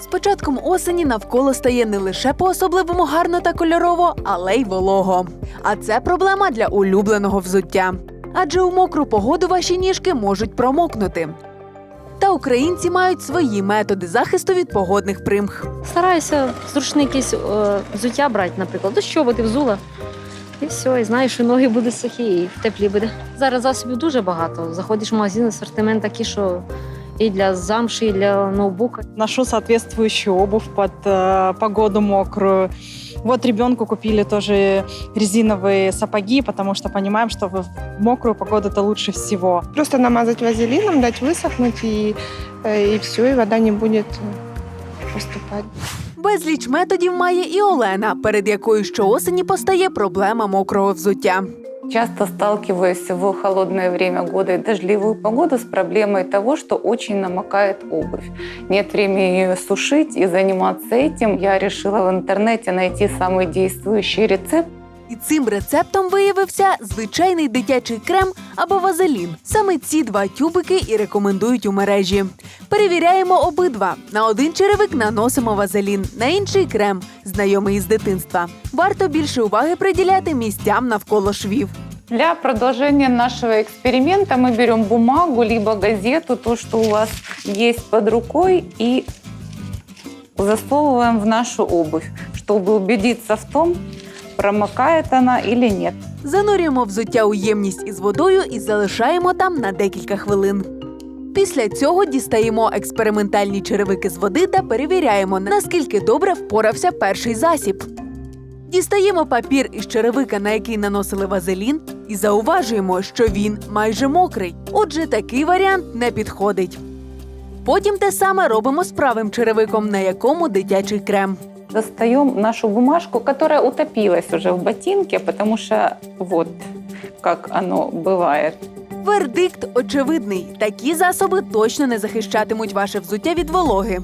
З початком осені навколо стає не лише по-особливому гарно та кольорово, але й волого. А це проблема для улюбленого взуття. Адже у мокру погоду ваші ніжки можуть промокнути. Та українці мають свої методи захисту від погодних примх. Стараюся зручне якесь е, взуття брати, наприклад, дощове ти взула. І все, і знаєш, що ноги будуть сухі, і в теплі буде. Зараз засобів дуже багато. Заходиш в магазин, асортимент такий, що і для замші, і для ноутбука. Ношу соответствующую обувь под э, погоду мокрую. Вот ребенку купили тоже резиновые сапоги, потому что понимаем, что в мокрую погоду это лучше всего. Просто намазать вазелином, дать высохнуть, и, э, и все, и вода не будет э, поступать. Безліч методів має і Олена, перед якою щоосені постає проблема мокрого взуття. Часто сталкиваюсь в холодное время года и дождливую погоду с проблемой того, что очень намокает обувь. Нет времени ее сушить и заниматься этим. Я решила в интернете найти самый действующий рецепт. І цим рецептом виявився звичайний дитячий крем або вазелін. Саме ці два тюбики і рекомендують у мережі. Перевіряємо обидва. На один черевик наносимо вазелін, на інший крем, знайомий із дитинства. Варто більше уваги приділяти місцям навколо швів. Для продолжения нашего эксперимента мы берем бумагу либо газету, то, что у вас есть под рукой, и засовываем в нашу обувь, чтобы убедиться в том, промокает она или нет. Занурюємо взуття у ємність із водою і залишаємо там на декілька хвилин. Після цього дістаємо експериментальні черевики з води та перевіряємо, наскільки добре впорався перший засіб. Дістаємо папір із черевика, на який наносили вазелін, і зауважуємо, що він майже мокрий. Отже, такий варіант не підходить. Потім те саме робимо з правим черевиком, на якому дитячий крем. Достаем нашу бумажку, которая утопилась уже в ботинке, потому что вот как оно бывает. Вердикт очевидний: такі засоби точно не захищатимуть ваше взуття від вологи.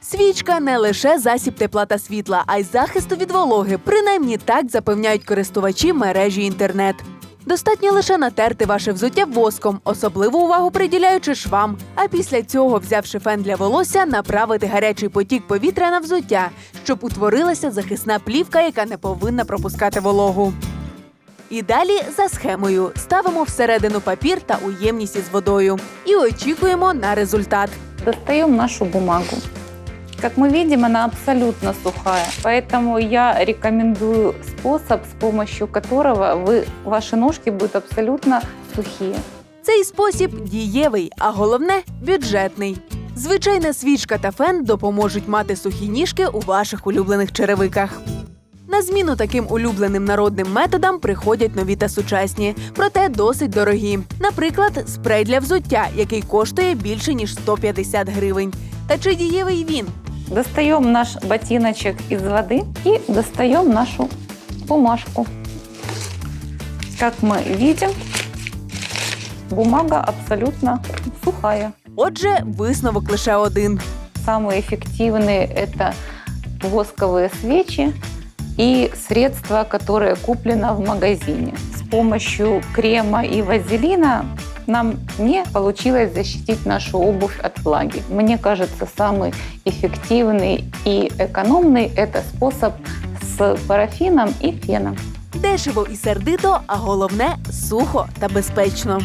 Свічка не лише засіб тепла та світла, а й захисту від вологи. Принаймні так запевняють користувачі мережі інтернет. Достатньо лише натерти ваше взуття воском, особливу увагу приділяючи швам. А після цього, взявши фен для волосся, направити гарячий потік повітря на взуття, щоб утворилася захисна плівка, яка не повинна пропускати вологу. І далі за схемою ставимо всередину папір та уємність із водою і очікуємо на результат. Достаем нашу бумагу. Как мы видим, она абсолютно сухая. Поэтому я рекомендую способ, с помощью которого вы, ваши ножки будут абсолютно сухие. Цей спосіб дієвий, а головне бюджетний. Звичайна свічка та фен допоможуть мати сухі ніжки у ваших улюблених черевиках. На зміну таким улюбленим народним методам приходять нові та сучасні, проте досить дорогі. Наприклад, спрей для взуття, який коштує більше ніж 150 гривень. Та чи дієвий він? Достаем наш ботиночек из воды и достаем нашу бумажку. Как мы видим, бумага абсолютно сухая. Отже, висновок лише один. Самые эффективные – это восковые свечи и средства, которые куплено в магазине. С помощью крема и вазелина нам не получилось защитить нашу обувь от влаги. Мне кажется, самый эффективный и экономный – это способ с парафином и феном. Дешево і сердито, а головне сухо та безпечно.